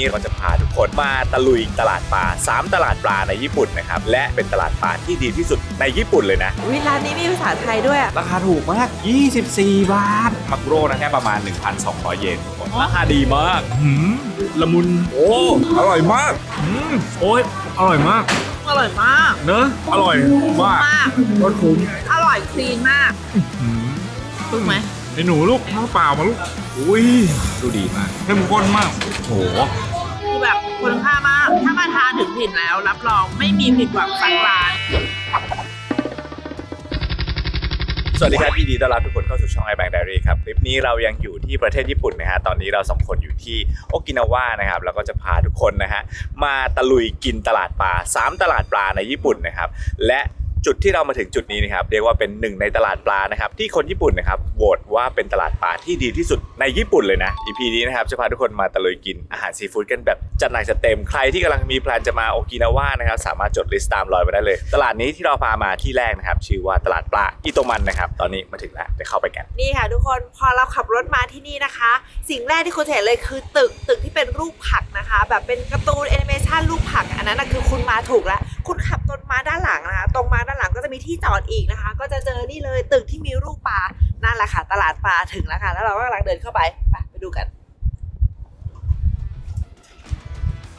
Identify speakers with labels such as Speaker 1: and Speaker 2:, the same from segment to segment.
Speaker 1: นี้เราจะพาทุกคนมาตะลุยตลาดปลา3 ตลาดปลาในญี่ปุ่นนะครับและเป็นตลาดปลาที่ดีที่สุดในญี่ปุ่นเลยนะ
Speaker 2: วิร้านนี้มีภาษาไทยด้วยอะ
Speaker 1: ราคาถูกมาก 24 บาทมักโรนะแค่ประมาณ 1,200 เยนทุกคนราคาดีมาก
Speaker 3: หืมละมุน
Speaker 1: โอ้อร่อยมาก
Speaker 3: หืมโอ้ยอร่อยมาก
Speaker 2: อร่อยมาก
Speaker 3: เนอะอร่อยมาก
Speaker 2: มาก
Speaker 3: รสคุ้ม
Speaker 2: อร่อยคลีนมาก
Speaker 3: หืม
Speaker 2: ถูกไหม
Speaker 3: ไอ้หนูลูกข้าวเปล่ามาลูกอุ้ย
Speaker 1: ดูดีมาก
Speaker 3: เข้มข้นมากโอ้โห
Speaker 2: คือ แบบคุณค่ามาก ถ้ามาทานถึงถิ่นแล้ว รับรองไม่มีผิดหวังสักร้าน
Speaker 1: สวัสดีครับยินดีต้อนรับทุกคนเข้าสู่ช่อง i Bank Diary ครับ คลิปนี้เรายังอยู่ที่ประเทศญี่ปุ่นนะฮะ ตอนนี้เราสองคนอยู่ที่โอกินาวานะครับ แล้วก็จะพาทุกคนนะฮะ มาตะลุยกินตลาดปลา 3 ตลาดปลาในญี่ปุ่นนะครับ และ จุดที่เรามาถึงจุดนี้นะครับเรียกว่าเป็นหนึ่งในตลาดปลานะครับที่คนญี่ปุ่นนะครับโหวตว่าเป็นตลาดปลาที่ดีที่สุดในญี่ปุ่นเลยนะ EP นี้นะครับจะพาทุกคนมาตะลุยกินอาหารซีฟู้ดกันแบบจัดหนักจัดเต็มใครที่กำลังมีแพลนจะมาโอกินาวานะครับสามารถจดลิสต์ตามรอยไปได้เลย ตลาดนี้ที่เราพามาที่แรกนะครับชื่อว่าตลาดปลาอิโตมันนะครับตอนนี้มาถึงแล้วเดี๋ยวเข้าไปกัน
Speaker 2: นี่ค่ะทุกคนพอเราขับรถมาที่นี่นะคะ สิ่งแรกที่คุณเห็นเลยคือตึกตึกที่เป็นรูปผักนะคะ แบบเป็นการ์ตูนแอนิเมชันรูปผักอันนั้นนะคือคุณมาถูกแล้วคุณขับตรงมาด้านหลังนะคะ ตรงมาด้านหลังก็จะมีที่จอดอีกนะคะ ก็จะเจอนี่เลยตึกที่มีรูปปลานั่นแหละค่ะตลาดปลาถึงแล้วค่ะแล้วเราก็กำลังเดินเข้าไปไปไปดูกัน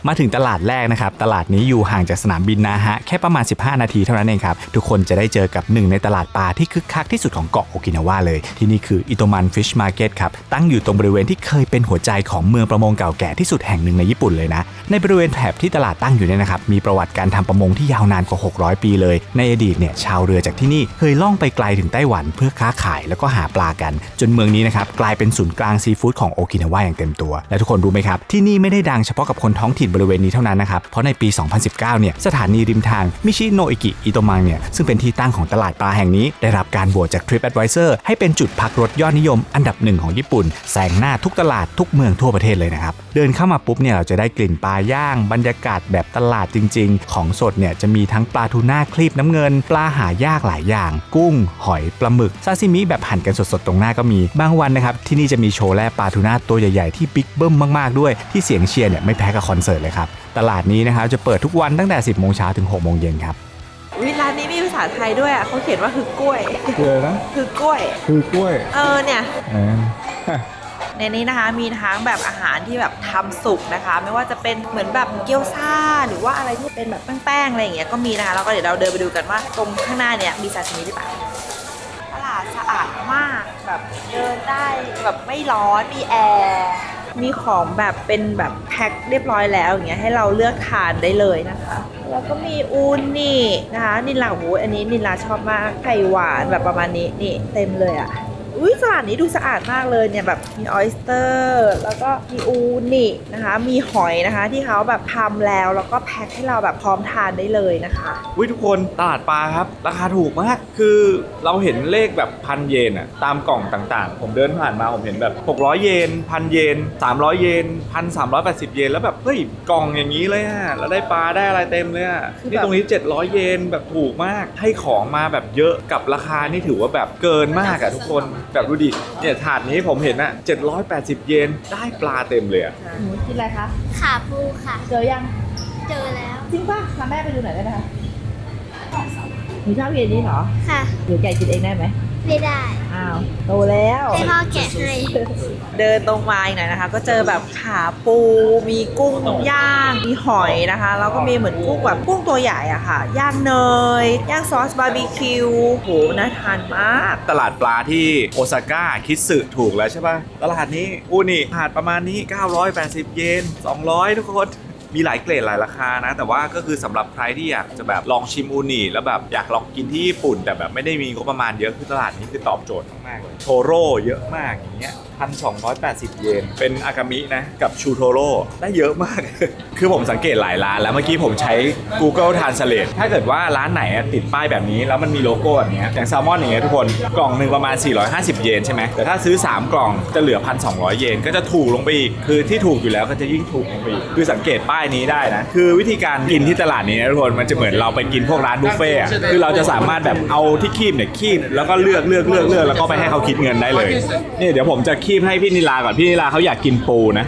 Speaker 4: มาถึงตลาดแรกนะครับ ตลาดนี้อยู่ห่างจากสนามบินนะฮะแค่ประมาณ 15 นาทีเท่านั้นเองครับ ทุกคนจะได้เจอกับหนึ่งในตลาดปลาที่คึกคักที่สุดของเกาะโอกินาวาเลย ที่นี่คืออิโตมันฟิชมาร์เก็ตครับ ตั้งอยู่ตรงบริเวณที่เคยเป็นหัวใจของเมืองประมงเก่าแก่ที่สุดแห่งหนึ่งในญี่ปุ่นเลยนะ ในบริเวณแถบที่ตลาดตั้งอยู่เนี่ยนะครับ มีประวัติการทำประมงที่ยาวนานกว่า 600 ปีเลย ในอดีตเนี่ยชาวเรือจากที่นี่เคยล่องไปไกลถึงไต้หวัน เพื่อค้าขายแล้วก็หาปลากัน จนเมืองนี้นะครับกลายเป็นศูนย์กลางซีฟู้ดของโอกินาวาอย่างเต็มตัว และทุกคนรู้ไหมครับที่นี่ไม่ได้ดังเฉพาะกับคนท้องถิ่นบริเวณนี้เท่านั้นนะครับ เพราะในปี 2019 เนี่ย สถานีริมทางมิชิโนอิกิอิโตมังเนี่ย ซึ่งเป็นที่ตั้งของตลาดปลาแห่งนี้ ได้รับการโหวตจาก TripAdvisor ให้เป็นจุดพักรถยอดนิยมอันดับหนึ่งของญี่ปุ่น แซงหน้าทุกตลาดทุกเมืองทั่วประเทศเลยนะครับ เดินเข้ามาปุ๊บเนี่ยเราจะได้กลิ่นปลาย่าง บรรยากาศแบบตลาดจริง ๆ ของสดเนี่ยจะมีทั้งปลาทูน่าคลีบน้ำเงิน ปลาหายากหลายอย่าง กุ้ง หอยปลาหมึกซาซิมิแบบหั่นกันสดๆตรงหน้าก็มีบางวันนะครับที่นี่จะมีโชว์แล่ปลาทูน่าตัวใหญ่ๆที่บิ๊กเบิ้มมากๆด้วยที่เสียงเชียร์เนี่ยไม่แพ้กับคอนเสิร์ตเลยครับ ตลาดนี้นะครับจะเปิดทุกวันตั้งแต่ 10โมงเช้าถึง6โมงเย็นครับ
Speaker 2: วิร้านนี้มีภาษาไทยด้วยอะเขาเขียนว่าคือกล้วย
Speaker 3: คืออะไรนะ
Speaker 2: คือกล้วย
Speaker 3: คือกล้วย
Speaker 2: เออเนี่ย
Speaker 3: อ่า
Speaker 2: ในนี้นะคะมีทั้งแบบอาหารที่แบบทำสุกนะคะ ไม่ว่าจะเป็นเหมือนแบบเกี๊ยวซ่า หรือว่าอะไรที่เป็นแบบแป้งๆอะไรอย่างเงี้ยก็มีนะคะแล้วก็เดี๋ยวเราเดินไปดูกันว่าตรงข้างหน้าเนี่ยมีซาชิมิหรือเปล่าตลาดสะอาดมากแบบเดินได้แบบไม่ร้อนมีแอร์ มีของแบบเป็นแบบแพ็คเรียบร้อยแล้วอย่างเงี้ยให้เราเลือกทานได้เลยนะคะ แล้วก็มีอูนี่นะคะนิลาโอ้อันนี้นิลาชอบมากไข่หวานแบบประมาณนี้นี่เต็มเลยอะ อุ้ยตลาดนี้ดูสะอาดมากเลยเนี่ยแบบมีออยสเตอร์แล้วก็มีอูนินะคะ มีหอยนะคะ ที่เขาแบบทำแล้วแล้วก็แพ็คให้เราแบบพร้อมทานได้เลยนะคะ
Speaker 1: วิทุกคนตลาดปลาครับ ราคาถูกมาก คือเราเห็นเลขแบบพันเยนอะตามกล่องต่างๆ ผมเดินผ่านมาผมเห็นแบบ 600 เยนพันเยน 300 เยนพันสามเยนแล้วแบบเฮ้ยกล่องอย่างนี้เลยอะแล้วได้ปลาได้อะไรเต็มเลยอะ
Speaker 2: คือแบบ
Speaker 1: นี่ตรงนี้ 700 เยนแบบถูกมากให้ของมาแบบเยอะกับราคานี่ถือว่าแบบเกินมากอะทุกคนแบบดูดิเนี่ยถาดนี้ผมเห็นอะ780 เยนได้ปลาเต็มเลยอะ
Speaker 2: หนูกินอะไรคะ
Speaker 5: ขาปูค่ะ
Speaker 2: เจอยัง
Speaker 5: เจอแล้ว
Speaker 2: จริงป่ะพาแม่ไปดูหน่อยได้ไหมคะหนูชอบกินนี้เหรอ
Speaker 5: ค่ะ
Speaker 2: หนูแกะกินเองได้ไหม
Speaker 5: ไม่ได้
Speaker 2: อ้าวโตแล้ว
Speaker 5: ให้พ่อแกะให้
Speaker 2: เดินตรงมาอีกหน่อยนะคะ ก็เจอแบบขาปู มีกุ้งย่าง มีหอยนะคะ แล้วก็มีเหมือนกุ้งแบบกุ้งตัวใหญ่อะค่ะ ย่างเนย ย่างซอสบาร์บีคิวโหน่าทานมาก
Speaker 1: ตลาดปลาที่โอซาก้าคิดสึถูกแล้วใช่ป่ะ ตลาดนี้อูนี่ถาดประมาณนี้ 980 เยน 200 ทุกคน มีหลายเกรดหลายราคานะ แต่ว่าก็คือสำหรับใครที่อยากจะแบบลองชิมอูนิแล้วแบบอยากลองกินที่ญี่ปุ่น แต่แบบไม่ได้มีงบประมาณเยอะคือตลาดนี้คือตอบโจทย์ากๆเลยโทโร่เยอะมากอย่างเงี้ย1,280เยน เป็นอากามินะ กับชูโทโร่ได้เยอะมาก คือผมสังเกตหลายร้านแล้วเมื่อกี้ผมใช้ Google Translate ถ้าเกิดว่าร้านไหนอะติดป้ายแบบนี้ แล้วมันมีโลโก้แบบเนี้ยอย่างแซลมอนอย่างเงี้ยทุกคน กล่องหนึ่งประมาณ 450 เยนใช่ไหมแต่ถ้าซื้อ 3 กล่องจะเหลือ 1,200 เยน ก็จะถูกลงไปอีก คือที่ถูกอยู่แล้วก็จะยิ่งถูกลงไปอีก คือสังเกตป้ายนี้ได้นะ คือวิธีการกินที่ตลาดนี้นะทุกคน มันจะเหมือนเราไปกินพวกร้านบุฟเฟ่ต์อะคือเราจะสามารถแบบเอาที่คีบเนี่ยคีบแล้วก็เลือกเลือกเลือกเลือกแล้วก็ไปให้เขาคิดเงินได้เลย นี่เดี๋ยวผมจะคีบให้พี่นิลาก่อน พี่นิลาเขาอยากกินปูนะ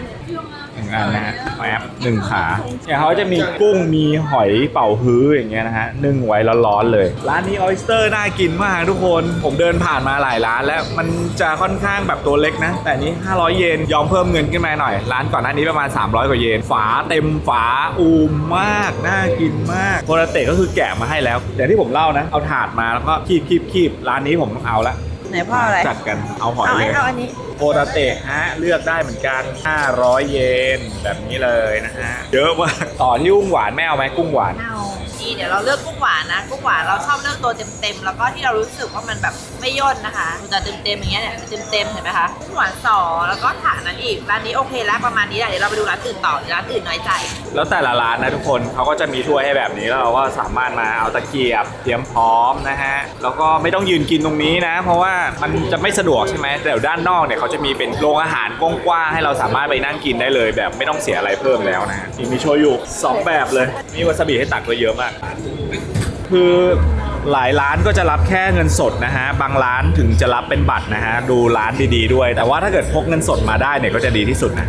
Speaker 1: หนึ่งอันนะฮะแป๊บหนึ่งขาเนี่ยเขาจะมีกุ้งมีหอยเป่าฮื้ออย่างเงี้ยนะฮะนึ่งไว้ร้อนๆเลย ร้านนี้ออ s สเตอร์น่ากินมากทุกคนผมเดินผ่านมาหลายร้าน แล้วมันจะค่อนข้างแบบตัวเล็กนะ แต่อันนี้ 500 เยนยอมเพิ่มเงินขึ้นมาหน่อย ร้านก่อนหน้านี้ประมาณ 300 กว่าเยน ฝาเต็มฝาอูมมากน่ากินมากโคราเตะก็คือแกะมาให้แล้วอย่างที่ผมเล่านะเอาถาดมาแล้วก็คีบคีบคีบร้านนี้ผมต้องเอาละ
Speaker 2: ไหนพ่ออะไร
Speaker 1: จัดกันเอาหอย
Speaker 2: เอา
Speaker 1: เล
Speaker 2: ไอ้
Speaker 1: ย
Speaker 2: เอาอันนี้
Speaker 1: โคราเตะฮะเลือกได้เหมือนกัน 500 เยนแบบนี้เลยนะฮะ เยอะมาก ต่อที่กุ้งหวานไม่เอาไหมกุ้งหวาน
Speaker 2: เอา นี่เดี๋ยวเราเลือกกุ้งหวานนะกุ้งหวานเราชอบเลือกตัวเต็มๆแล้วก็ที่เรารู้สึกว่ามันแบบไม่ย่นนะคะมันจะเต็มๆอย่างเงี้ยเนี่ยเต็มๆเห็นไหมคะกุ้งหวานสองแล้วก็ฐานนั้นอีกร้านนี้โอเคแล้วประมาณนี้แหละเดี๋ยวเราไปดูร้านอื่นต่อร้านอื่นน้อยใจ
Speaker 1: แล้วแต่ละร้านนะทุกคนเขาก็จะมีถ้วยให้แบบนี้แล้วเราก็สามารถมาเอาตะเกียบเตรียมพร้อมนะฮะแล้วก็ไม่ต้องยืนกินตรงนี้นะ เพราะว่ามันจะไม่สะดวกใช่ไหมแต่เดี๋ยวด้านนอกเนี่ยเขาจะมีเป็นโรงอาหารกว้างๆให้เราสามารถไปนั่งกินได้เลย แบบไม่ต้องเสียอะไรเพิ่มแล้วนะมีโชยุสองแบบเลยมีวาซาบิให้ตักไว้เยอะมากคือหลายร้านก็จะรับแค่เงินสดนะฮะ บางร้านถึงจะรับเป็นบัตรนะฮะ ดูร้านดีๆด้วย แต่ว่าถ้าเกิดพกเงินสดมาได้เนี่ยก็จะดีที่สุดนะ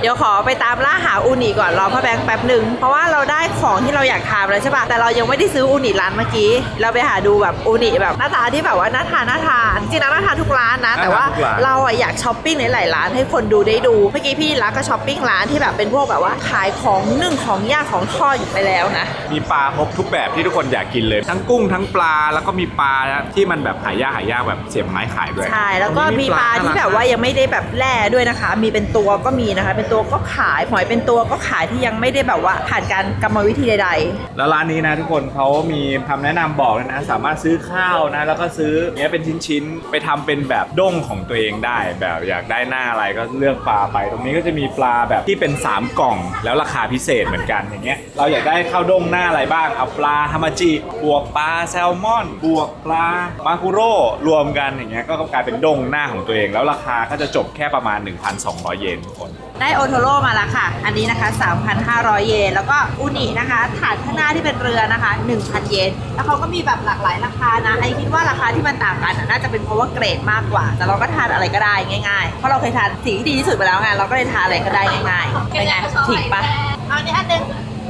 Speaker 2: เดี๋ยวขอไปตามล่าหาอูนิก่อนรอพ่อแบงค์แป๊บหนึ่งเพราะว่าเราได้ของที่เราอยากทานแล้วใช่ปะแต่เรายังไม่ได้ซื้ออูนิร้านเมื่อกี้ เราไปหาดูแบบอูนิแบบหน้าตาที่แบบว่าน่าทานน่าทานจริงๆแล้วน่าทานทุกร้านนะ แต่ว่า
Speaker 1: น่าทานทุกร้าน
Speaker 2: เราอะอยากช้อปปิ้งหลายๆร้านให้คนดูได้ดูเมื่อกี้พี่รักก็ช้อปปิ้งร้านที่แบบเป็นพวกแบบว่าขายของนึ่งของย่างของทอดอยู่ไปแล้วนะ
Speaker 1: มีปลาครบทุกแบบที่ทุกคนอยากกินเลย ทั้งกุ้งทั้งปลาแล้วก็มีปลาที่มันแบบหายากหายากแบบเสียบไม้ขายด้วย
Speaker 2: ใช่แล้วก็มีปลาที่แบบว่ายังไม่ได้แบบแล่ด้วยนะคะ มีเป็นตัวก็มีนะคะเป็นตัวก็ขายหอยเป็นตัวก็ขายที่ยังไม่ได้แบบว่าผ่านการกรรมวิธีใดๆ
Speaker 1: แล้วร้านนี้นะทุกคนเขามีคำแนะนำบอกเลยนะ สามารถซื้อข้าวนะ แล้วก็ซื้อเนี้ยเป็นชิ้นๆ ไปทำเป็นแบบด้งของตัวเองได้ แบบอยากได้หน้าอะไรก็เลือกปลาไป ตรงนี้ก็จะมีปลาแบบที่เป็น 3 กล่อง แล้วราคาพิเศษเหมือนกันอย่างเงี้ยเราอยากได้ข้าวด้งหน้าอะไรบ้างเอาปลาฮามาจิบวกปลาแซลมอนบวกปลามาคุโร่รวมกันอย่างเงี้ยก็กลายเป็นด้งหน้าของตัวเอง แล้วราคาก็จะจบแค่ประมาณ 1,200 เยนทุกคน
Speaker 2: ได้โอโทโร่มาแล้วค่ะ อันนี้นะคะ 3,500 เยน แล้วก็อูนินะคะ ถาดข้างหน้าที่เป็นเรือนะคะ 1,000 เยน แล้วเขาก็มีแบบหลากหลายราคานะไอคิดว่าราคาที่มันต่างกันน่ะน่าจะเป็นเพราะว่าเกรดมากกว่า แต่เราก็ทานอะไรก็ได้ง่ายๆ เพราะเราเคยทานสิ่งที่ดีที่สุดไปแล้วไง เราก็เลยทานอะไรก็ได้ง่ายๆเป็นไงถิงปะเอาอันนี้อันหนึง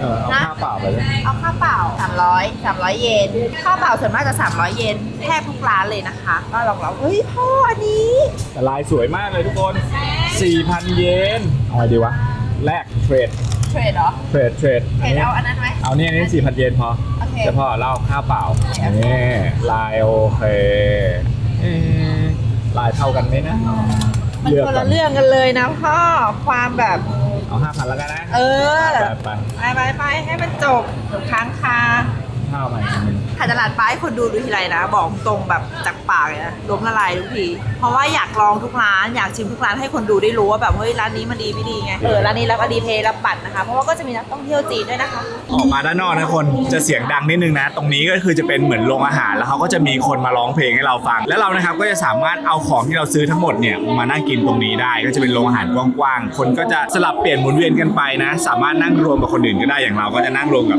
Speaker 1: เออเอาข้าวเปล่าไปเลย
Speaker 2: เอาข้าวเปล่า 300 300 เยนข้าวเปล่าส่วนมากจะ 300 เยนแทบทุกร้านเลยนะคะ ก็ลองเราเฮ้ยพ่ออันนี้
Speaker 1: แต่ลายสวยมากเลยทุกคน 4,000 เยนเอาไงดีวะ แลกเทรด
Speaker 2: เทรดเหรอ
Speaker 1: เทรด เทรด
Speaker 2: เทรดเอาอันนั้นไหม
Speaker 1: เอาเนี่ยอันนี่4,000 เยนพอ
Speaker 2: โอเค
Speaker 1: เดี๋ยวพ่อเล่าข้าวเปล่านี่ลายโอเคเอ๊ะลายเท่ากันไหมนะ
Speaker 2: มัน
Speaker 1: เลือก
Speaker 2: คน
Speaker 1: ก่อ
Speaker 2: ละ
Speaker 1: น
Speaker 2: เรื่องกันเลยนะพ่อ ความแบบ
Speaker 1: เอา5,000แล้วกันนะ
Speaker 2: เออ
Speaker 1: ไปไป
Speaker 2: ไปไปไปให้มันจบค้างคา
Speaker 1: ข้าวใหม่อันหนึ่ง
Speaker 2: ถ่ายตลาดป้ายคนดูดูทีไรนะ บอกตรงแบบจากปากเลยนะล้มละลายทุกที เพราะว่าอยาก ลองทุกร้านอยากชิมทุกร้านให้คนดูได้รู้ว่าแบบเฮ้ยร้านนี้มันดีไม่ดีไงเออร้านนี้รับอดีเพย์รับบัตรนะคะเพราะว่าก็จะมีนักท่องเที่ยวจีนด้วยนะคะ
Speaker 1: ออกมาด้านนอกนะคนจะเสียงดังนิดนึงนะ ตรงนี้ก็คือจะเป็นเหมือนโรงอาหารแล้วเขาก็จะมีคนมาร้องเพลงให้เราฟัง แล้วเรานะครับก็จะสามารถเอาของที่เราซื้อทั้งหมดเนี่ยมานั่งกินตรงนี้ได้ ก็จะเป็นโรงอาหารกว้างๆคนก็จะสลับเปลี่ยนหมุนเวียนกันไปนะ สามารถนั่งรวมกับคนอื่นก็ได้อย่างเราก็จะนั่งรวมกับ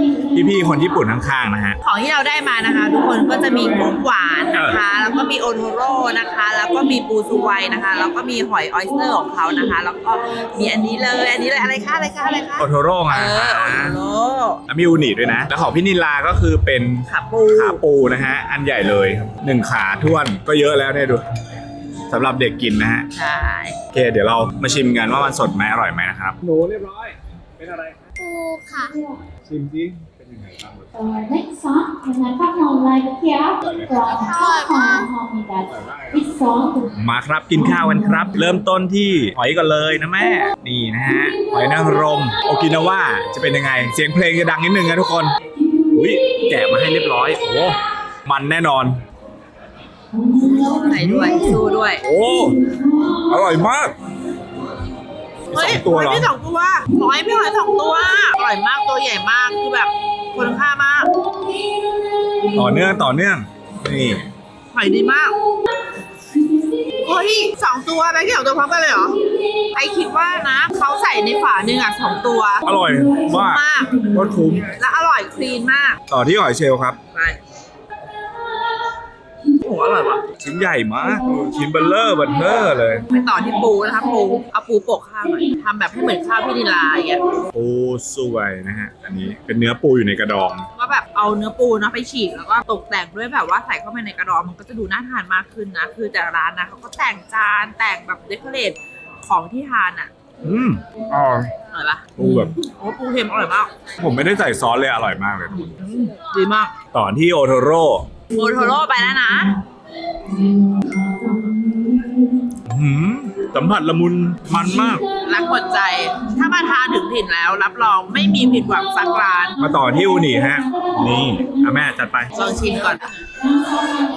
Speaker 1: พี่ๆคนญี่ปุ่นข้างๆนะฮะ
Speaker 2: ของที่เราได้มานะคะ ทุกคนก็จะมีกุ้งหวานนะคะ แล้วก็มีโอโทโร่นะคะ แล้วก็มีปูซูไวนะคะ แล้วก็มีหอยออยสเตอร์ของเขานะคะ แล้วก็มีอันนี้เลยอันนี้เลยอะไรคะอะไรคะอะไรคะ
Speaker 1: โอโทโร่ไง
Speaker 2: เออโอโทโร่
Speaker 1: แล้วมีอูนิด้วยนะ แล้วของพี่นิลาก็คือเป็น
Speaker 2: ขาปู
Speaker 1: ขาปูนะฮะ อันใหญ่เลยหนึ่งขาท้วนก็เยอะแล้วเนี่ยดูสำหรับเด็กกินนะฮะ
Speaker 2: ใช่
Speaker 1: โอเค เดี๋ยวเรามาชิมกันว่ามันสดไหมอร่อยไหมนะครับ หนูเรียบร้อย เป็นอะไร
Speaker 5: ปูค่ะ
Speaker 1: ชิมสิเป็นยังไงบ้าง
Speaker 6: Uh, next song, dengan kamu like here from Hong Kong that this song
Speaker 1: มาครับกินข้าวกันครับ เริ่มต้นที่หอยก่อนเลยนะแม่ นี่นะฮะหอยนางรม โอกินาว่าจะเป็นยังไง เสียงเพลงจะดังนิดนึงนะทุกคนอุ้ยแกะมาให้เรียบร้อย โอ้ มันแน่นอน
Speaker 2: ไหนด้วยสู้ด้วย
Speaker 1: โอ้ อร่อยมาก
Speaker 2: เฮ้ย
Speaker 1: สองตัวเหรอ
Speaker 2: หอยพี่สองตัวหอยพี่หอยสองตัว อร่อยมากตัวใหญ่มากคือแบบ คุณค่ามาก
Speaker 1: ต่อเนื่องต่อเนื่องนี่
Speaker 2: หอยดีมากเฮ้ยสองตัวแบงค์สองตัวพร้อมกันเลยเหรอ ไอคิดว่านะเขาใส่ในฝาหนึ่งอะสองตัว
Speaker 1: อร่อยมาก
Speaker 2: มาก
Speaker 1: รสคุ้ม
Speaker 2: และอร่อยคลีนมาก
Speaker 1: ต่อที่หอยเชลล์ครับ
Speaker 2: ไปโอ้โหอร่อยว่ะ
Speaker 1: ชิ้นใหญ่มากชิ้นเบลเลอร์เบันเทอร์เลย
Speaker 2: ไปต่อที่ปูนะคะปูเอาปูโปะข้าวหน่อยทำแบบให้เหมือนข้าวพี่นิลาอย่างเงี้ย
Speaker 1: ปูสวยนะฮะอันนี้เป็นเนื้อปูอยู่ในกระดอง
Speaker 2: ก็แบบเอาเนื้อปูเนาะไปฉีกแล้วก็ตกแต่งด้วยแบบว่าใส่เข้าไปในกระดองมันก็จะดูน่าทานมากขึ้นนะ คือแต่ละร้านนะเขาก็แต่งจานแต่งแบบเดคอเรทของที่ทานอะ
Speaker 1: อืมอร่อย
Speaker 2: อร่อยปะ
Speaker 1: ปูแบบ
Speaker 2: โอ้ปูเค็มอร่อยมาก
Speaker 1: ผมไม่ได้ใส่ซอสเลยอร่อยมากเลย
Speaker 2: ดีมาก
Speaker 1: ต่อที่โอโทโร่
Speaker 2: โอโทโร่ไปแล้วนะ
Speaker 1: หืมสัมผัสละมุนมันมาก
Speaker 2: รักหมดใจ ถ้ามาทานถึงถิ่นแล้ว รับรองไม่มีผิดหวังสักร้าน
Speaker 1: มาต่อที่อูนิฮะ นี่อะแม่จัดไป
Speaker 2: ลองชิมก่อน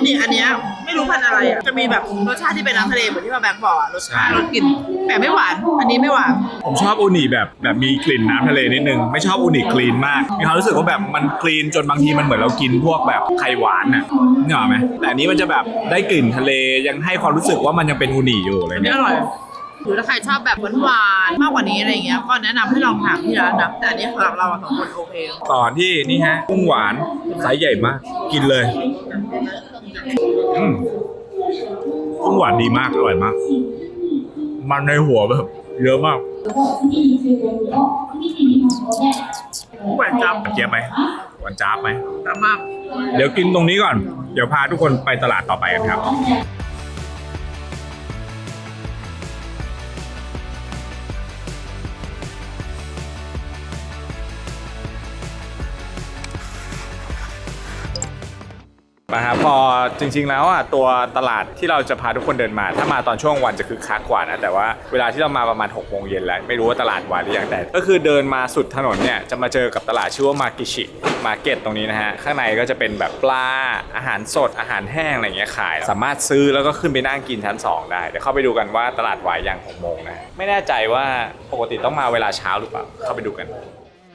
Speaker 2: นี่อันเนี้ย ไม่รู้พันธุ์อะไรอะจะมีแบบรสชาติที่เป็นน้ำทะเลเหมือนที่มาแบงค์บอกอะรสชาติรสกลิ่นแต่ไม่หวาน อันนี้ไม่หวาน
Speaker 1: ผมชอบอูนิแบบแบบมีกลิ่นน้ำทะเลนิดนึง ไม่ชอบอูนิคลีนมากมีความรู้สึกว่าแบบมันคลีนจนบางทีมันเหมือนเรากินพวกแบบไข่หวานน่ะนี่หรอกไหมแต่อันนี้มันจะแบบได้กลิ่นทะเลยังให้ความรู้สึกว่ามันยังเป็นอูนิอยู่อะไร
Speaker 2: อันนี้
Speaker 1: เงี้
Speaker 2: อยร่อย หรือถ้าใครชอบแบบหวานๆมากกว่านี้อะไรอย่างเงี้ย ก็แนะนำให้ลองถามที่ร้านนะ แต่อันนี้สำหรับเราอะสองคนโอเค
Speaker 1: ต่อที่นี่ฮะกุ้งหวานไซส์ใหญ่มาก กินเลย อืมกุ้งหวานดีมากอร่อยมาก มันในหัวแบบเยอะมาก
Speaker 2: หวานจับ
Speaker 1: เจี๊ยบไหมหวานจ้าบไหม
Speaker 2: จับมาก
Speaker 1: เดี๋ยวกินตรงนี้ก่อน เดี๋ยวพาทุกคนไปตลาดต่อไปกันครับ มาครับพอจริง ๆ แล้วอะตัวตลาดที่เราจะพาทุกคนเดินมา ถ้ามาตอนช่วงวันจะคือคักกว่านะแต่ว่าเวลาที่เรามาประมาณ6กโมงเย็นแล้วไม่รู้ว่าตลาดวายหรือยังแต่ก็คือเดินมาสุดถนนเนี่ยจะมาเจอกับตลาดชื่อว่ามากิชิมาเก็ตตรงนี้นะฮะข้างในก็จะเป็นแบบปลาอาหารสดอาหารแห้งอะไรเงี้ยขาย สามารถซื้อแล้วก็ขึ้นไปนั่งกินชั้น 2 ได้เดี๋ยวเข้าไปดูกันว่าตลาดวายยัง6โมงนะไม่แน่ใจว่าปกติต้องมาเวลาเช้าหรือเปล่าเข้าไปดูกัน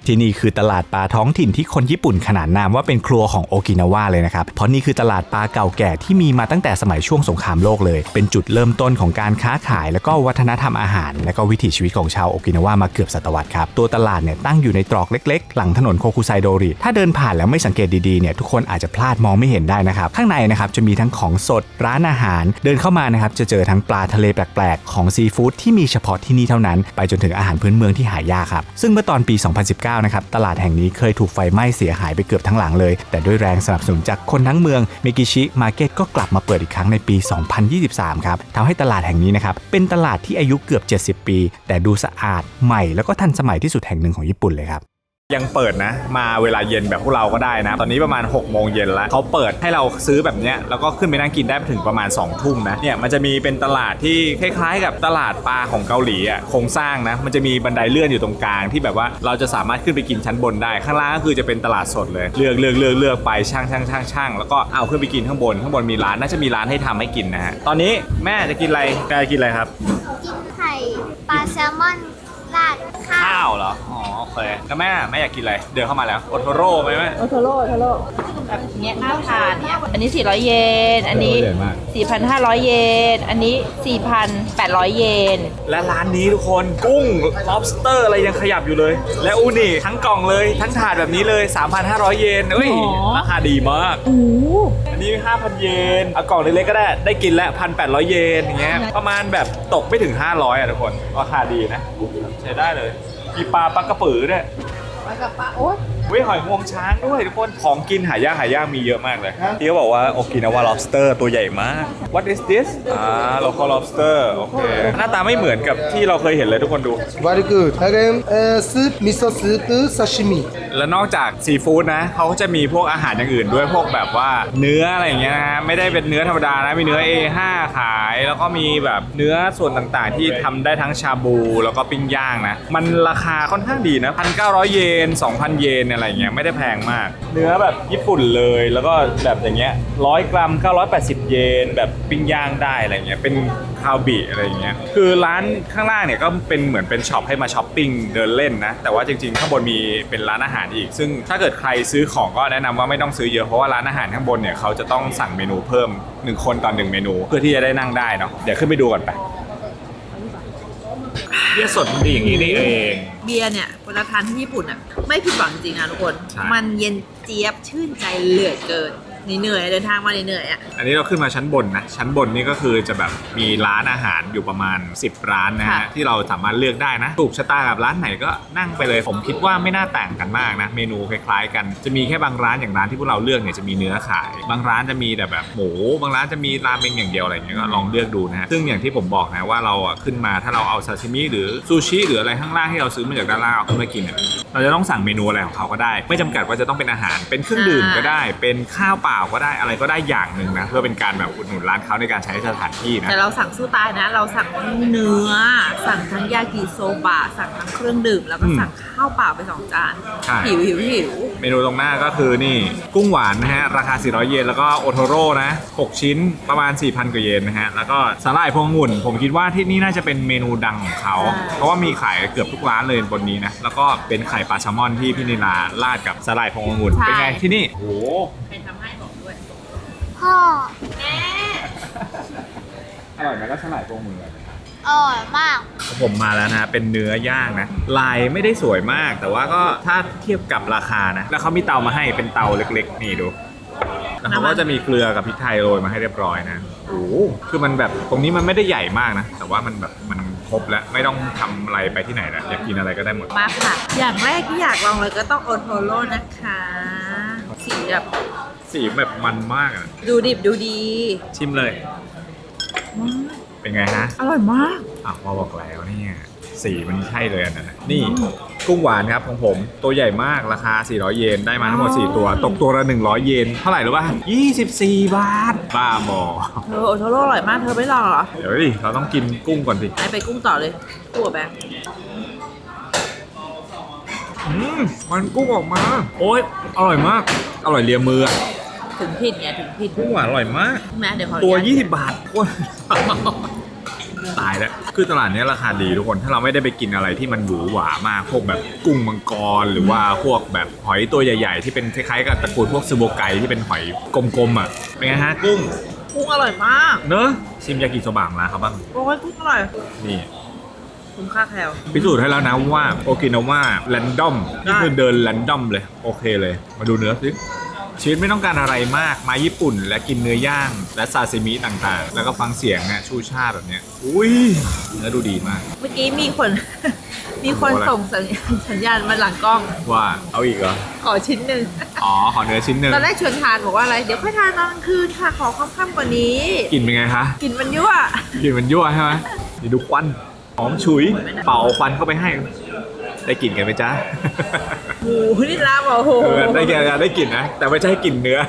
Speaker 4: ที่นี่คือตลาดปลาท้องถิ่นที่คนญี่ปุ่นขนานนามว่าเป็นครัวของโอกินาวาเลยนะครับ เพราะนี่คือตลาดปลาเก่าแก่ที่มีมาตั้งแต่สมัยช่วงสงครามโลกเลย เป็นจุดเริ่มต้นของการค้าขาย แล้วก็วัฒนธรรมอาหาร และก็วิถีชีวิตของชาวโอกินาวามาเกือบศตวรรษครับ ตัวตลาดเนี่ยตั้งอยู่ในตรอกเล็กๆ หลังถนนโคคุไซโดริ ถ้าเดินผ่านแล้วไม่สังเกตดีๆเนี่ยทุกคนอาจจะพลาดมองไม่เห็นได้นะครับ ข้างในนะครับจะมีทั้งของสด ร้านอาหาร เดินเข้ามานะครับจะเจอทั้งปลาทะเลแปลกๆ ของซีฟู้ดที่มีเฉพาะที่นี่เท่านั้น ไปจนถึงอาหารพื้นเมืองที่หายากครับ ซึ่งเมื่อตอนปี 2019นะครับตลาดแห่งนี้เคยถูกไฟไหม้เสียหายไปเกือบทั้งหลังเลย แต่ด้วยแรงสนับสนุนจากคนทั้งเมืองเมกิชิมาร์เก็ตก็กลับมาเปิดอีกครั้งในปี 2023 ครับทำให้ตลาดแห่งนี้นะครับเป็นตลาดที่อายุเกือบ 70 ปี แต่ดูสะอาดใหม่แล้วก็ทันสมัยที่สุดแห่งหนึ่งของญี่ปุ่นเลยครับ
Speaker 1: ยังเปิดนะ มาเวลาเย็นแบบพวกเราก็ได้นะ ตอนนี้ประมาณ6กโมงเย็นแล้วเขาเปิดให้เราซื้อแบบเนี้ยแล้วก็ขึ้นไปนั่งกินได้ถึงประมาณ2องทุ่มนะเนี่ยมันจะมีเป็นตลาดที่คล้ายๆ กับตลาดปลาของเกาหลีอะโครงสร้างนะ มันจะมีบันไดเลื่อนอยู่ตรงกลางที่แบบว่าเราจะสามารถขึ้นไปกินชั้นบนได้ ข้างล่างก็คือจะเป็นตลาดสดเลยเลือกเลือกเลือกเลือกไปช่างช่างช่างช่างแล้วก็เอาขึ้นไปกินข้างบนข้างบนมีร้านน่าจะมีร้านให้ทำให้กินนะฮะตอนนี้แม่จะกินอะไรแม่จะกินอะไรครับ
Speaker 5: กินไข่ปลาแซลมอน ราดข้า
Speaker 1: ข้าววเหรอ อ๋อโอเคแล้วแม่แม่อยากกินอะไร เดินเข้ามาแล้ว โอโทโร่ไหมแม่
Speaker 2: โอโทโร่โอโทโร่แบบเนี้ยน่าทานเนี้ยอันนี้ 400 เยน อันนี้
Speaker 1: โอ้ใหญ่มาก
Speaker 2: 4,500 เยน อันนี้ 4,800 เยน
Speaker 1: และร้านนี้ทุกคนกุ้ง lobster อะไรยังขยับอยู่เลย และอูนี่ทั้งกล่องเลยทั้งถาดแบบนี้เลย 3,500 เยนเอ้ย
Speaker 2: หรอ
Speaker 1: ราคาดีมาก
Speaker 2: โอ้
Speaker 1: อันนี้ 5,000 เยนเอากล่องเล็กๆก็ได้ ได้กินแล้ว1,800 เยนอย่างเงี้ย ประมาณแบบตกไม่ถึง 500 อะทุกคน ราคาดีนะใช้ได้เลยมีปลาปลากระปือด้วย
Speaker 2: ไปกับปลาโอ๊ย
Speaker 1: เว้ยหอยงวงช้างด้วยทุกคนของกินหายากหายากมีเยอะมากเลยที่เขาบอกว่าโอกินาวา lobster ตัวใหญ่มาก What is this อ่า local lobster โอเคหน้าตาไม่เหมือนกับที่เราเคยเห็นเลยทุกคนดู
Speaker 7: Very good. Again, uh, soup, miso soup, sashimi.
Speaker 1: แล้วนอกจากซีฟู้ดนะเขาก็จะมีพวกอาหารอย่างอื่นด้วยพวกแบบว่าเนื้ออะไรอย่างเงี้ยนะฮะไม่ได้เป็นเนื้อธรรมดานะมีเนื้อ A5 ขายแล้วก็มีแบบเนื้อส่วนต่างๆ ที่ทำได้ทั้งชาบูแล้วก็ปิ้งย่างนะมันราคาค่อนข้างดีนะ1,900 เยน 2,000 เยนอะไรอย่างเงี้ยไม่ได้แพงมาก เนื้อแบบญี่ปุ่นเลยแล้วก็แบบอย่างเงี้ย100กรัม 980 เยน แบบปิ้งย่างได้อะไรเงี้ยเป็นคาวบิอะไรอย่างเงี้ยคือร้านข้างล่างเนี่ยก็เป็นเหมือนเป็นช็อปให้มาช้อปปิ้งเดินเล่นนะ แต่ว่าจริงๆ ข้างบนมีเป็นร้านอาหารอีก ซึ่งถ้าเกิดใครซื้อของก็แนะนำว่าไม่ต้องซื้อเยอะเพราะว่าร้านอาหารข้างบนเนี่ยเขาจะต้องสั่งเมนูเพิ่ม 1 คนต่อหนึ่งเมนู เพื่อที่จะได้นั่งได้เนาะเดี๋ยวขึ้นไปดูก่อนไปเบียร์สดมันดีอย่างนี้นี่เอง
Speaker 2: เบียร์เนี่ยเวลาทานที่ญี่ปุ่นอะ ไม่ผิดหวังจริงๆนะทุกคน
Speaker 1: ใช่
Speaker 2: มันเย็นเจี๊ยบชื่นใจเหลือเกิน เหนื่อยๆเดินทางมาเหนื่อยๆอะ
Speaker 1: อันนี้เราขึ้นมาชั้นบนนะ ชั้นบนนี่ก็คือจะแบบมีร้านอาหารอยู่ประมาณ 10 ร้านนะฮะ
Speaker 2: ค่ะ
Speaker 1: ที่เราสามารถเลือกได้นะถูกชะตากับร้านไหนก็นั่งไปเลย ผมคิดว่าไม่น่าต่างกันมากนะ เมนูคล้ายๆ กัน จะมีแค่บางร้านอย่างร้านที่พวกเราเลือกเนี่ยจะมีเนื้อขาย บางร้านจะมีแต่แบบหมู บางร้านจะมีราเมงอย่างเดียวอะไรอย่างเงี้ยก็ลองเลือกดูนะฮะซึ่งอย่างที่ผมบอกนะว่าเราอะขึ้นมาถ้าเราเอาซาชิมิหรือซูชิหรืออะไรข้างล่างที่เราซื้อมาจากด้านล่างเอาขึ้นมากินเนี่ยเราจะต้องสั่งเมนูอะไรของเขาก็ได้ ไม่จำกัดว่าจะต้องเป็นอาหารเป็นเครื่องดื่มก็ได้ เป็นข้าวเปล่าก็ได้อะไรก็ได้อย่างหนึ่งนะเพื่อเป็นการแบบอุดหนุนร้านเขาในการใช้สถานที่นะ
Speaker 2: แต่เราสั่งสู้ตายนะ เราสั่งทั้งเนื้อ สั่งทั้งยากิโซบะสั่งทั้งเครื่องดื่ม แล้วก็
Speaker 1: อืม
Speaker 2: สั่งข้าวเปล่าไปสองจาน
Speaker 1: ใช่
Speaker 2: หิวหิวหิว
Speaker 1: เมนูตรงหน้าก็คือนี่กุ้งหวานนะฮะราคา 400 เยนแล้วก็โอโทโร่นะ 6 ชิ้นประมาณ 4,000 กว่าเยนนะฮะแล้วก็สาหร่ายพวงองุ่น ผมคิดว่าที่นี่น่าจะเป็นเมนูดังของเขา เพราะว่ามีขายเกือบทุกร้านเลยบนนี้นะแล้วก็เป็นไข่ปลาแซลมอนที่พี่นิลาราดกับสาหร่ายพวงองุ่นเป็นไงที่นี่โอ้โห
Speaker 2: ใครทำให้บอกด้วย
Speaker 5: พ่อ
Speaker 1: อร่อยไหมก็สาหร่ายพวงองุ่นเลย
Speaker 5: อร่อยมาก
Speaker 1: ผมมาแล้วนะ เป็นเนื้อย่างนะ ลายไม่ได้สวยมาก แต่ว่าก็ถ้าเทียบกับราคานะ แล้วเขามีเตามาให้เป็นเตาเล็กๆ นี่ดู แล้วเขาก็จะมีเกลือกับพริกไทยโรยมาให้เรียบร้อยนะ โอ้โหคือมันแบบตรงนี้มันไม่ได้ใหญ่มากนะ แต่ว่ามันแบบมันครบแล้วไม่ต้องทำอะไรไปที่ไหนแล้วอยากกินอะไรก็ได้หมด
Speaker 2: มาค่ะ อย่างแรกที่อยากลองเลยก็ต้องโอโทโร่นะคะ สีแบบ
Speaker 1: สีแบบมันมากอะ
Speaker 2: ดูดิบดูดี
Speaker 1: ชิมเลย
Speaker 2: อืม
Speaker 1: เป็นไงฮะ
Speaker 2: อร่อยมาก
Speaker 1: อะพอบอกแล้วเนี่ย สีมันใช่เลยอันนะนี่กุ้งหวานครับของผม ตัวใหญ่มากราคา 400 เยน ได้มาทั้งหมด 4 ตัว ตกตัวละ 100 เยน เท่าไหร่รู้ป่ะ 24 บาท บ้าบอ
Speaker 2: เธอโอโทโร่อร่อยมากเธอไม่ลองเหรอ
Speaker 1: เดี๋ยวดิเราต้องกินกุ้งก่อนสิ
Speaker 2: ไปไปกุ้งต่อเลยกุ้งกับแบงค์
Speaker 1: อืมมันกุ้งออกมา โอ๊ย อร่อยมาก อร่อยเลียมืออะ
Speaker 2: ถึงผิดไงถึงผิด
Speaker 1: กุ้งหวานอร่อยมาก
Speaker 2: ใช่ไหมเดี๋ยวขออนุ
Speaker 1: ตัว
Speaker 2: ญาต
Speaker 1: 20 บาทโอ้ยตายแล้ว คือตลาดเนี้ยราคาดีทุกคน ถ้าเราไม่ได้ไปกินอะไรที่มันหวือหวามาก พวกแบบกุ้งมังกร หรือว่าพวกแบบหอยตัวใหญ่ๆ ที่เป็นคล้ายๆกับตระกูลพวกซูโบไกที่เป็นหอยกลมๆอะ เป็นไงฮะกุ้ง
Speaker 2: กุ้งอร่อยมาก
Speaker 1: เนอะชิมยากิโซบะของร้านเขาบ้าง
Speaker 2: โอ้ยกุ้งอร่อย
Speaker 1: นี่
Speaker 2: คุ้มค่าแคล
Speaker 1: พิสูจน์ให้แล้วนะว่าโอกินาว่าแรนดอมนี่คือเดินแรนดอมเลย โอเคเลย มาดูเนื้อสิ ชีวิตไม่ต้องการอะไรมากมาญี่ปุ่น และกินเนื้อย่าง และซาซิมิต่างๆ แล้วก็ฟังเสียงอะชูชาแบบเนี้ยอุ้ยเนื้อดูดีมาก
Speaker 2: เมื่อกี้มีคน มีคน
Speaker 1: โอ้โหอะไร
Speaker 2: ส่งสัญญาณสัญญาณมาหลังกล้อง
Speaker 1: ว่าเอาอีกเหรอ
Speaker 2: ขอชิ้นหนึ่ง
Speaker 1: อ๋อขอเนื้อชิ้นหนึ่ง
Speaker 2: ตอนแรกชวนทานบอกว่าอะไร เดี๋ยวค่อยทานตอนกลางคืนค่ะ ขอค่ำๆกว่านี้
Speaker 1: กลิ่นเป็นไงคะ
Speaker 2: กลินมันยั่ว
Speaker 1: กลิ่นมันยั่วใช่ไหมเดี๋ยวดูควันหอมฉุย เป่าควันเข้าไปให้ ได้กลิ่นกันไหมจ๊ะ
Speaker 2: โอ้โหนี่ลาบอกโอ้โห
Speaker 1: เออได้แก่ได้กลิ่นนะ แต่ไม่ใช่กลิ่นเนื้อ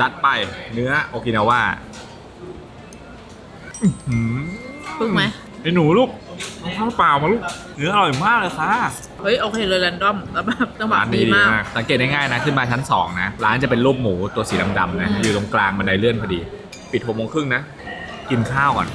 Speaker 1: จัดไปเนื้อโอกินาว่าอื้อหือ
Speaker 2: พึ่งไหม
Speaker 3: ไอ้หนูลูกเอาข้าวเปล่ามาลูก
Speaker 1: เนื้ออร่อยมากเลยค่ะ
Speaker 2: เฮ้ยโอเคเลยแรนดอมแล้วแบบจังหวะ
Speaker 1: ร้าน
Speaker 2: ดี
Speaker 1: นี้ดี
Speaker 2: มาก
Speaker 1: มาก สังเกตได้ง่ายนะ ขึ้นมาชั้น 2 นะ ร้านจะเป็นรูปหมูตัวสีดำๆนะ อยู่ตรงกลางบันไดเลื่อนพอดี ปิดหกโมงครึ่งนะ กินข้าวก่อน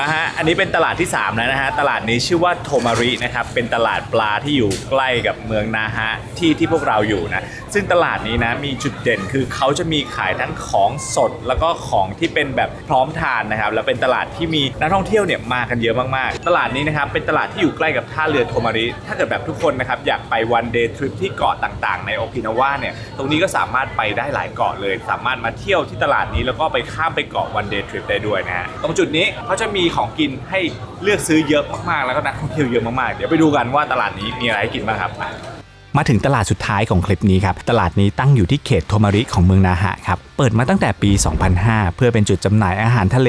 Speaker 1: มาฮะ อันนี้เป็นตลาดที่3แล้วนะฮะ ตลาดนี้ชื่อว่าโทมารินะครับ เป็นตลาดปลาที่อยู่ใกล้กับเมืองนาฮะที่ที่พวกเราอยู่นะ ซึ่งตลาดนี้นะมีจุดเด่นคือเขาจะมีขายทั้งของสดแล้วก็ของที่เป็นแบบพร้อมทานนะครับ แล้วเป็นตลาดที่มีนักท่องเที่ยวเนี่ยมากันเยอะมากๆ ตลาดนี้นะครับเป็นตลาดที่อยู่ใกล้กับท่าเรือโทมาริ ถ้าเกิดแบบทุกคนนะครับอยากไปวันเดย์ทริปที่เกาะต่างๆ ในโอกินาวาเนี่ย ตรงนี้ก็สามารถไปได้หลายเกาะเลย สามารถมาเที่ยวที่ตลาดนี้แล้วก็ไปข้ามไปเกาะวันเดย์ทริปได้ด้วยนะฮะ ตรงจุดนี้เขาจะมีของกินให้เลือกซื้อเยอะมากๆ แล้วก็นักท่องเที่ยวเยอะมากๆ เดี๋ยวไปดูกันว่าตลาดนี้มีอะไรให้กินบ้างครับ
Speaker 4: มาถึงตลาดสุดท้ายของคลิปนี้ครับ ตลาดนี้ตั้งอยู่ที่เขตโทมาริของเมืองนาฮะครับ เปิดมาตั้งแต่ปี 2005 เพื่อเป็นจุดจำหน่ายอาหารทะเล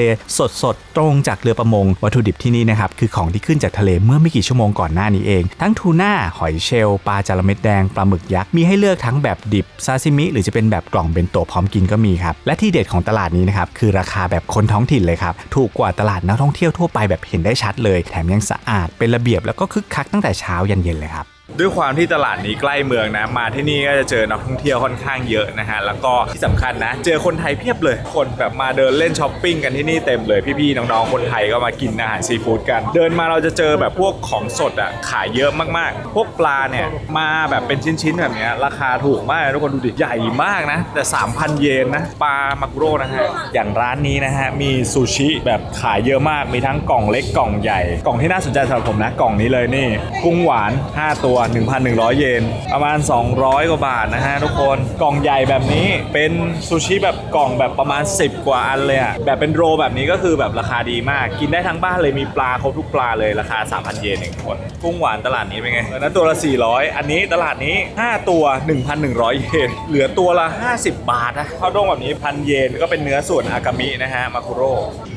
Speaker 4: สดๆตรงจากเรือประมง วัตถุดิบที่นี่นะครับ คือของที่ขึ้นจากทะเลเมื่อไม่กี่ชั่วโมงก่อนหน้านี้เอง ทั้งทูน่า หอยเชลล์ปลาจาระเม็ดแดง ปลาหมึกยักษ์ มีให้เลือกทั้งแบบดิบ ซาซิมิ หรือจะเป็นแบบกล่องเบนโตะพร้อมกินก็มีครับ และที่เด็ดของตลาดนี้นะครับ คือราคาแบบคนท้องถิ่นเลยครับ ถูกกว่าตลาดนักท่องเที่ยวทั่วไปแบบเห็นได้ชัดเลย แถมยังสะอาด เป็นระเบียบแล้วก็คึกคักตั้งแต่เช้ายันเย็นเลยครับ
Speaker 1: ด้วยความที่ตลาดนี้ใกล้เมืองนะ มาที่นี่ก็จะเจอนักท่องเที่ยวค่อนข้างเยอะนะฮะ แล้วก็ที่สำคัญนะ เจอคนไทยเพียบเลย คนแบบมาเดินเล่นช้อปปิ้งกันที่นี่เต็มเลย พี่ๆน้องๆคนไทยก็มากินอาหารซีฟู้ดกัน เดินมาเราจะเจอแบบพวกของสดอะขายเยอะมากๆ พวกปลาเนี่ยมาแบบเป็นชิ้นๆแบบนี้ราคาถูกมากทุกคนดูดิใหญ่มากนะ แต่ 3,000 เยนนะปลามากุโรนะฮะอย่างร้านนี้นะฮะมีซูชิแบบขายเยอะมากมีทั้งกล่องเล็กกล่องใหญ่ กล่องที่น่าสนใจสำหรับผมนะกล่องนี้เลยนี่ กุ้งหวาน 5 ตัวา 1,100 เยน ประมาณ 200 กว่าบาทนะฮะทุกคน กล่องใหญ่แบบนี้เป็นซูชิแบบกล่องแบบประมาณ 10 กว่าอันเลยอะแบบเป็นโรแบบนี้ก็คือแบบราคาดีมาก กินได้ทั้งบ้านเลยมีปลาครบทุกปลาเลยราคา 3,000 เยนเองทุกคน กุ้งหวานตลาดนี้เป็นไงอันนั้นตัวละ 400 อันนี้ตลาดนี้ 5 ตัว 1,100 เยน เหลือตัวละ 50 บาทนะข้าวด้งแบบนี้พันเยนก็เป็นเนื้อส่วนอากามินะฮะมาคุโร่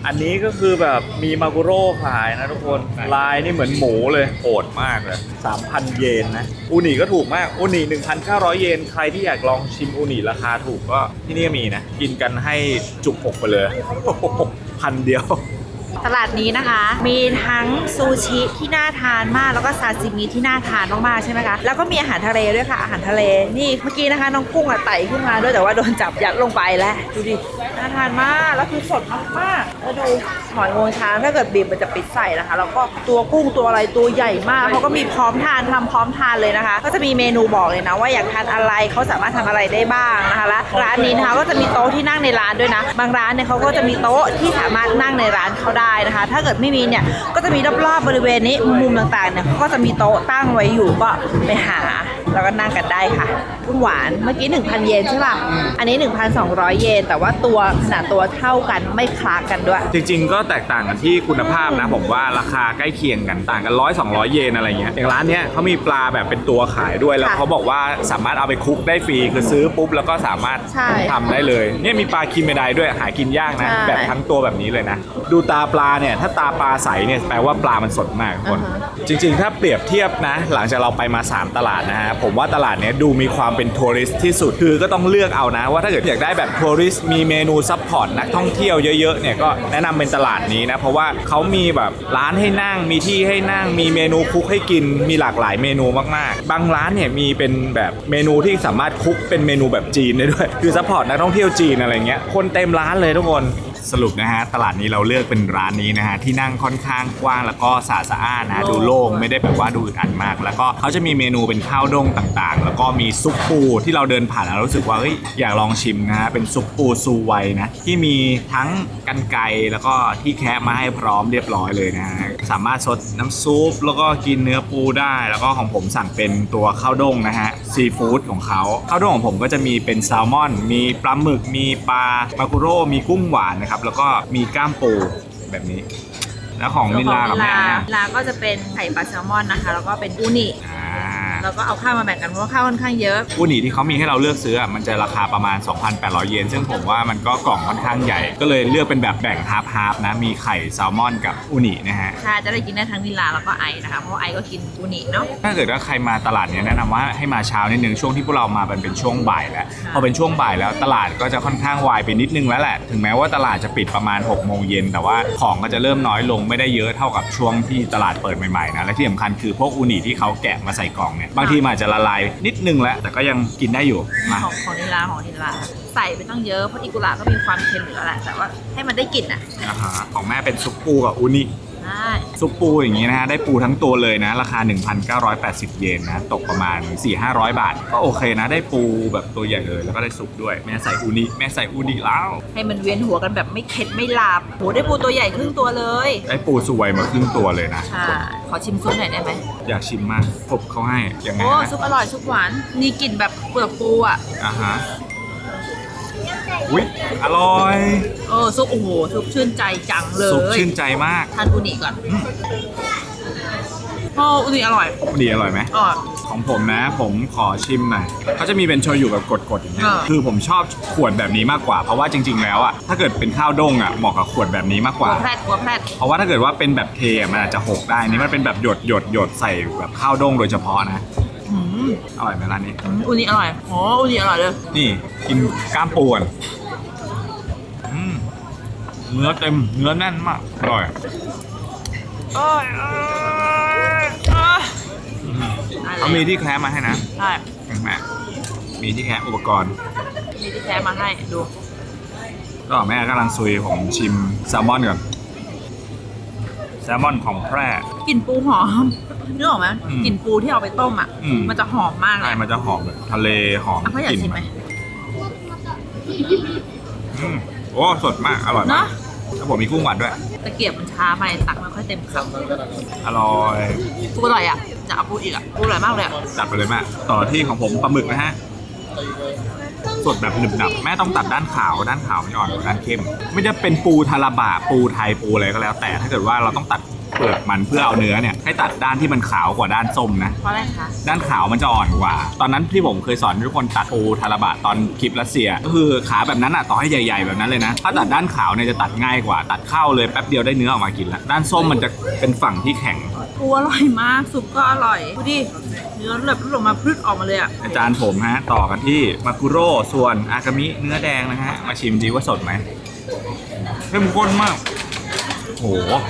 Speaker 1: อันนี้ก็คือแบบมีมากุโร่ขายนะทุกคนลายนี่เหมือนหมูเลยโหดมากเลย3,000 เยนนะอูนิก็ถูกมากอูนิ1,900 เยน ใครที่อยากลองชิมอูนิราคาถูกก็ที่นี่มีนะ กินกันให้จุกอกไปเลยพันเดียว
Speaker 2: ตลาดนี้นะคะ มีทั้งซูชิที่น่าทานมากแล้วก็ซาซิมิที่น่าทานมากๆใช่ไหมคะแล้วก็มีอาหารทะเลด้วยค่ะอาหารทะเลนี่เมื่อกี้นะคะน้องกุ้งอะไต่ขึ้นมาด้วยแต่ว่าโดนจับยัดลงไปแล้วดูดิน่าทานมากแล้วคือสดมากๆแล้วดูหอยงวงช้างถ้าเกิดบีบมันจะปิดใส่นะคะ แล้วก็ตัวกุ้งตัวอะไรตัวใหญ่มากเขาก็มีพร้อมทานทำพร้อมทานเลยนะคะ ก็จะมีเมนูบอกเลยนะว่าอยากทานอะไรเขาสามารถทำอะไรได้บ้างนะคะและร้านนี้นะคะก็จะมีโต๊ะที่นั่งในร้านด้วยนะ บางร้านเนี่ยเขาก็จะมีโต๊ะที่สามารถนั่งในร้านเขาได้นะคะ ถ้าเกิดไม่มีเนี่ยก็จะมีรอบๆบริเวณนี้มุมต่างๆเนี่ยเขาก็จะมีโต๊ะตั้งไว้อยู่ก็ไปหา แล้วก็นั่งกันได้ค่ะกุ้งหวานเมื่อกี้ 1,000 เยนใช่ป่ะ อันนี้ 1,200 เยน แต่ว่าตัวขนาดตัวเท่ากันไม่คลากันด้วย
Speaker 1: จริง ๆ ก็แตกต่างกันที่คุณภาพนะ ผมว่าราคาใกล้เคียงกันต่างกันร้อยสองร้อยเยนอะไรเงี้ยอย่างร้านเนี้ยเขามีปลาแบบเป็นตัวขายด้วยแล้ว
Speaker 2: ค่ะ
Speaker 1: เขาบอกว่าสามารถเอาไปคลุกได้ฟรีคือซื้อปุ๊บแล้วก็สามารถ
Speaker 2: ใช่
Speaker 1: ทำได้เลยเนี่ยมีปลาคิมเมไดด้วยหากินยากนะ
Speaker 2: ใช่
Speaker 1: แบบทั้งตัวแบบนี้เลยนะ ดูตาปลาเนี่ยถ้าตาปลาใสเนี่ยแปลว่าปลามันสดมากทุกคน
Speaker 2: อ่าฮะ
Speaker 1: จริง ๆ ถ้าเปรียบเทียบนะ หลังจากเราไปมา 3 ตลาดนะฮะผมว่าตลาดเนี้ยดูมีความเป็นทัวริสที่สุด คือก็ต้องเลือกเอานะ ว่าถ้าเกิดอยากได้แบบทัวริสมีเมนูซัพพอร์ตนักท่องเที่ยวเยอะๆเนี่ยก็แนะนำเป็นตลาดนี้นะ เพราะว่าเขามีแบบร้านให้นั่งมีที่ให้นั่งมีเมนูคุกให้กินมีหลากหลายเมนูมากๆ บางร้านเนี่ยมีเป็นแบบเมนูที่สามารถคุกเป็นเมนูแบบจีนได้ด้วย คือซัพพอร์ตนักท่องเที่ยวจีนอะไรเงี้ยคนเต็มร้านเลยทุกคน สรุปนะฮะตลาดนี้เราเลือกเป็นร้านนี้นะฮะที่นั่งค่อนข้างกว้างแล้วก็สะอาดสะอ้านนะดูโล่งไม่ได้แบบว่าดูอึดอัดมาก แล้วก็เขาจะมีเมนูเป็นข้าวด้งต่างๆ แล้วก็มีซุปปูที่เราเดินผ่านแล้วรู้สึกว่าเฮ้ยอยากลองชิมนะฮะเป็นซุปปูซูไวนะที่มีทั้งกันไก่แล้วก็ที่แคะมาให้พร้อมเรียบร้อยเลยนะฮะสามารถสดน้ำซุปแล้วก็กินเนื้อปูได้ แล้วก็ของผมสั่งเป็นตัวข้าวด้งนะฮะซีฟู้ดของเขาข้าวด้งของผมก็จะมีเป็นแซลมอน มีปลาหมึกมีปลามากุโร่มีกุ้งหวานนะครับแล้วก็มีก้ามปูแบบนี้ แล้วของมิลากับแม่
Speaker 2: มิลาก็จะเป็นไข่ปลาแซลมอนนะคะ แล้วก็เป็นอูนิ
Speaker 1: อ่า
Speaker 2: แล้วก็เอาข้าวมาแบ่งกันเพราะว่าข้าวค่อนข้างเยอะ
Speaker 1: อูนิที่เขามีให้เราเลือกซื้ออะมันจะราคาประมาณ 2,800 เยน ซึ่งผมว่ามันก็กล่องค่อนข้างใหญ่ ก็เลยเลือกเป็นแบบแบ่งฮาร์ฟฮาร์ฟนะ มีไข่แซลมอนกับอูนินะฮะ
Speaker 2: ค่ะจะได้กินได้ทั้งมิลาแล้วก็ไอนะคะเพราะว่าไอก็กินอูนิเนาะ
Speaker 1: ถ้าเกิดว่าใครมาตลาดเนี้ยแนะนำว่าให้มาเช้านิดนึงช่วงที่พวกเรามาเป็นเป็นช่วงบ่ายแล้ว พอเป็นช่วงบ่ายแล้วตลาดก็จะค่อนข้างวายไปนิดนึงแล้วแหละ ถึงแม้ว่าตลาดจะปิดประมาณ6โมงเย็นแต่ว่าของก็จะเริ่มน้อยลงไม่ได้เยอะเท่ากับช่วงที่ตลาดเปิดใหม่ๆนะและที่สำคัญคือพวกอูนิที่เขาแกะมาใส่กล่องเนี่ยบางทีมันอาจจะละลายนิดนึงแล้วแต่ก็ยังกินได้อยู่มา
Speaker 2: ของของนิลาของนิลาใส่ไปต้องเยอะเพราะอิกุระก็มีความเค็มอยู่แล้วแหละแต่ว่าให้มันได้กลิ่นอะ
Speaker 1: อ่าฮะของแม่เป็นซุปปูกับอูนิ
Speaker 2: ใช่
Speaker 1: ซุปปูอย่างนี้นะฮะได้ปูทั้งตัวเลยนะ ราคา 1,980 เยนนะ ตกประมาณ 4-500 บาท ก็โอเคนะ ได้ปูแบบตัวใหญ่เลยแล้วก็ได้ซุปด้วย แม่ใส่อูนิแม่ใส่อูนิแล้ว
Speaker 2: ให้มันเวียนหัวกันแบบไม่เข็ดไม่หลับโหได้ปูตัวใหญ่ครึ่งตัวเลย
Speaker 1: ได้ปูสวยมาครึ่งตัวเลยนะ
Speaker 2: ใช่ขอชิมซุปหน่อยได้ไหม
Speaker 1: อยากชิมมากพบเขาให้ยังไง
Speaker 2: โอ้
Speaker 1: นะ
Speaker 2: ซุปอร่อยซุปหวานมีกลิ่นแบบเปลือกปูอะ
Speaker 1: อ่าฮะ อุ้ยอร่อย
Speaker 2: เออซุปโอ้โหซุปชื่นใจจังเล
Speaker 1: ซุป
Speaker 2: ย
Speaker 1: ชื่นใจมาก
Speaker 2: ทานอูนิก่อนโอ้อูนิอร่อย
Speaker 1: อูนิอร่อยไหม
Speaker 2: อร่อย
Speaker 1: ของผมนะ ผมขอชิมหน่อยเขาจะมีเป็นโชยุแบบกดๆอย่างเงี้ย
Speaker 2: อ่า
Speaker 1: คือผมชอบขวดแบบนี้มากกว่า เพราะว่าจริง ๆ แล้วอะถ้าเกิดเป็นข้าวด้งอะเหมาะกับขวดแบบนี้มากก
Speaker 2: หั
Speaker 1: ว่า
Speaker 2: วแพรดหัวแพรด
Speaker 1: เพราะว่าถ้าเกิดว่าเป็นแบบเทอะมันอาจจะหกได้นี่มันเป็นแบบหยดหยดหยดใส่แบบข้าวด้งโดยเฉพาะนะ
Speaker 2: อืม
Speaker 1: อร่อยไหมร้านนี้
Speaker 2: อืมอูนิอร่อยโอ้อูนิอร่อยเลย
Speaker 1: นี่กินกล้ามปูก่อนอืมเนื้อเต็ม เนื้อแน่นมาก อร่อย
Speaker 2: โอ้ยโอ้ยโอ้ยได้เลย
Speaker 1: เขามีที่แคมมาให้นะ
Speaker 2: ใช่
Speaker 1: เห็นไหมมีที่แคมอุปกรณ์
Speaker 2: มีที่แท้มาให้ดู
Speaker 1: ก็แม่กำลังซุยผมชิมแซลมอนก่อน แซลมอนของแพร่
Speaker 2: กลิ่นปูหอม นึกออกไหม
Speaker 1: อืม
Speaker 2: กลิ่นปูที่เอาไปต้มอะ
Speaker 1: อืม
Speaker 2: มันจะหอมมากเล
Speaker 1: ใช่
Speaker 2: ย
Speaker 1: มันจะหอมแบบทะเลหอม
Speaker 2: อะพ่ออยาก
Speaker 1: กลิ่น
Speaker 2: ชิมไหม
Speaker 1: อืมโอ้ สดมาก อร่อยมา
Speaker 2: เนาะ
Speaker 1: กแล้วผมมีกุ้งหวานด้วย
Speaker 2: ตะเกียบมันช้าไปตักไม่ค่อยเต็มค
Speaker 1: อร่อยำ
Speaker 2: ปูอร่อยอะจะเอาปูอีกอะปูอร่อยมากเลยอะ
Speaker 1: จัดไปเลยแม่ ต่อที่ของผมปลาหมึกนะฮะ สดแบบหนึบหนับแม่ต้องตัดด้านขาว ด้านขาวไม่อ่อนกว่าด้านเข้ม ไม่จะเป็นปูทาราบะปูไทยปูอะไรก็แล้ว แต่ถ้าเกิดว่าเราต้องตัด เปลือกมันเพื่อเอาเนื้อเนี่ยให้ตัดด้านที่มันขาวกว่าด้านส้มนะ
Speaker 2: เพราะอะไรคะ
Speaker 1: ด้านขาวมันจะอ่อนกว่า ตอนนั้นที่ผมเคยสอนทุกคนตัดปูทาราบะตอนคลิปรัสเซีย ก็คือขาแบบนั้นอะต่อให้ใหญ่ๆแบบนั้นเลยนะ ถ้าตัดด้านขาวเนี่ยจะตัดง่ายกว่า ตัดเข้าเลยแป๊บเดียวได้เนื้อออกมากินแล้วด้านส้มมันจะเป็นฝั่งที่แข็ง
Speaker 2: ปูอร่อยมากซุปก็อร่อย ดูดิ เนื้อแบบหลุดออกมาพรึดออกมาเลยอะ
Speaker 1: อาจารย์ผมฮะต่อกันที่มากุโร่ส่วนอากามิเนื้อแดงนะฮะมาชิมดีว่าสดไหมเข้มข้นมาก โห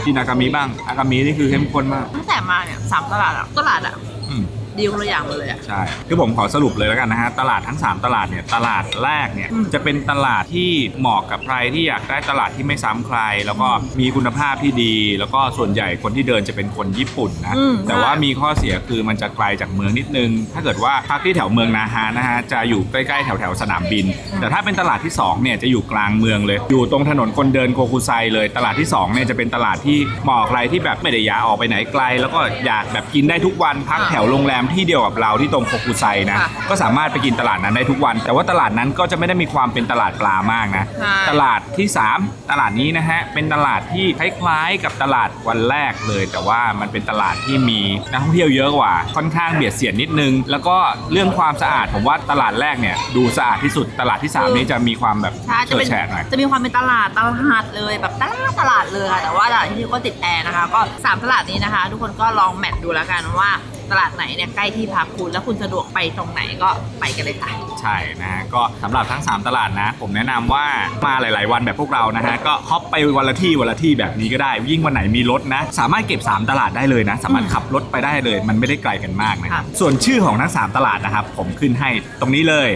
Speaker 1: กินอากามิบ้าง อากามินี่คือเข้มข้นมาก
Speaker 2: ตั้งแต่มาเนี่ยสามตลาดอะตลาดอะ
Speaker 1: อืม
Speaker 2: ดีคนละอย่างหมดเลยอะ
Speaker 1: ใช่คือผมขอสรุปเลยแล้วกันนะฮะ ตลาดทั้ง 3 ตลาดเนี่ย ตลาดแรกเนี่ย
Speaker 2: อืม
Speaker 1: จะเป็นตลาดที่เหมาะกับใครที่อยากได้ตลาดที่ไม่ซ้ำใคร แล้วก็มีคุณภาพที่ดี แล้วก็ส่วนใหญ่คนที่เดินจะเป็นคนญี่ปุ่นนะ
Speaker 2: อืม
Speaker 1: แต่ว่ามีข้อเสียคือมันจะไกลจากเมืองนิดนึง ถ้าเกิดว่าพักที่แถวเมืองนาฮานะฮะ จะอยู่ใกล้ๆแถวแถวๆสนามบิน แต่ถ้าเป็นตลาดที่สองเนี่ยจะอยู่กลางเมืองเลย อยู่ตรงถนนคนเดินโคคุไซเลย ตลาดที่สองเนี่ยจะเป็นตลาดที่เหมาะกับใครที่แบบไม่ได้อยากออกไปไหนไกล แล้วก็อยากแบบกินได้ทุกวันพักแถวโรงแรมที่เดียวกับเราที่ตรงโคคุไซนะ
Speaker 2: ค่ะ
Speaker 1: ก็สามารถไปกินตลาดนั้นได้ทุกวัน แต่ว่าตลาดนั้นก็จะไม่ได้มีความเป็นตลาดปลามากนะ
Speaker 2: ใช่
Speaker 1: ตลาด ที่ 3 ตลาดนี้นะฮะเป็นตลาดที่คล้ายๆกับตลาดวันแรกเลย แต่ว่ามันเป็นตลาดที่มีนักท่องเที่ยวเยอะกว่า ค่อนข้างเบียดเสียดนิดนึง แล้วก็เรื่องความสะอาดผมว่าตลาดแรกเนี่ยดูสะอาดที่สุดตลาดที่ 3 นี้จะมีความแบบ
Speaker 2: ใช่จะ
Speaker 1: เฉิด
Speaker 2: เป็น
Speaker 1: แฉะหน่อย
Speaker 2: จะมีความเป็นตลาดตลาดเลยแบบตลาดตลาดเลยค่ะแต่ว่าตลาดที่นี่ก็ติดแอร์นะคะ ก็สามตลาดนี้นะคะ ทุกคนก็ลองแมทดูแล้วกันว่า ตลาดไหนเนี่ยใกล้ที่พักคุณแล้วคุณสะดวกไปตรงไหนก็ไปกันเลยค่ะ
Speaker 1: ใช่นะฮะก็สำหรับทั้ง 3 ตลาดนะ ผมแนะนำว่ามาหลาย ๆ วันแบบพวกเรานะฮะก็ฮอปไปวันละที่วันละที่แบบนี้ก็ได้ ยิ่งวันไหนมีรถนะ สามารถเก็บ 3 ตลาดได้เลยนะ สามารถขับรถไปได้เลย มันไม่ได้ไกลกันมากนะครับ
Speaker 2: ค่ะ
Speaker 1: ส่วนชื่อของทั้ง 3 ตลาดนะครับ ผมขึ้นให้ตรงนี้เลย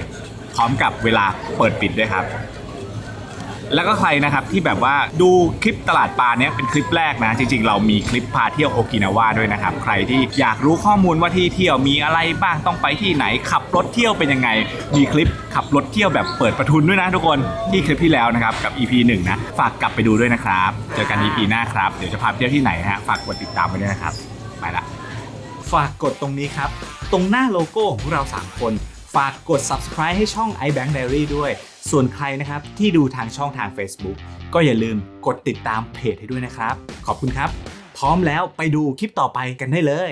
Speaker 1: พร้อมกับเวลาเปิดปิดด้วยครับ แล้วก็ใครนะครับที่แบบว่าดูคลิปตลาดปลาเนี้ยเป็นคลิปแรกนะ จริงๆ เรามีคลิปพาเที่ยวโอกินาวาด้วยนะครับ ใครที่อยากรู้ข้อมูลว่าที่เที่ยวมีอะไรบ้างต้องไปที่ไหนขับรถเที่ยวเป็นยังไง มีคลิปขับรถเที่ยวแบบเปิดประทุนด้วยนะทุกคนที่คลิปที่แล้วนะครับกับ EP 1นะฝากกลับไปดูด้วยนะครับเจอกัน EP หน้าครับเดี๋ยวจะพาเที่ยวที่ไหนฮะฝากกดติดตามไว้ด้วยนะครับไปละ
Speaker 4: ฝากกดตรงนี้ครับ ตรงหน้าโลโก้ของพวกเรา 3 คน ฝากกด subscribe ให้ช่อง iBank Diary ด้วย ส่วนใครนะครับที่ดูทางช่องทาง Facebook ก็อย่าลืมกดติดตามเพจให้ด้วยนะครับ ขอบคุณครับ พร้อมแล้วไปดูคลิปต่อไปกันได้เลย